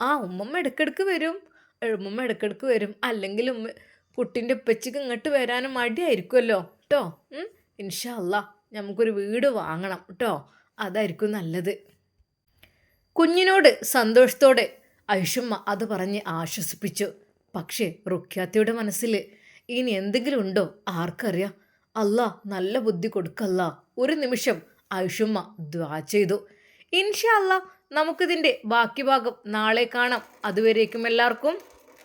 ആ ഉമ്മമ്മ ഇടയ്ക്കിടയ്ക്ക് വരും. ഉമ്മമ്മ ഇടയ്ക്കിടയ്ക്ക് വരും. അല്ലെങ്കിൽ ഉമ്മ കുട്ടിന്റെ ഉപ്പച്ചിക്ക് ഇങ്ങോട്ട് വരാനും മടിയായിരിക്കുമല്ലോ കേട്ടോ ഇൻഷല്ല നമുക്കൊരു വീട് വാങ്ങണം കേട്ടോ അതായിരിക്കും നല്ലത്. കുഞ്ഞിനോട് സന്തോഷത്തോടെ ഐഷുമ്മ അത് പറഞ്ഞ് ആശ്വസിപ്പിച്ചു. പക്ഷേ റുഖ്യാത്തിയുടെ മനസ്സിൽ ഇനി എന്തെങ്കിലും ഉണ്ടോ? ആർക്കറിയാം. അല്ല നല്ല ബുദ്ധി കൊടുക്കല്ല. ഒരു നിമിഷം ഐഷുമ്മ ദ്വാ ചെയ്തു. ഇൻഷല്ല നമുക്കിതിന്റെ ബാക്കി ഭാഗം നാളെ കാണാം. അതുവരേക്കും എല്ലാവർക്കും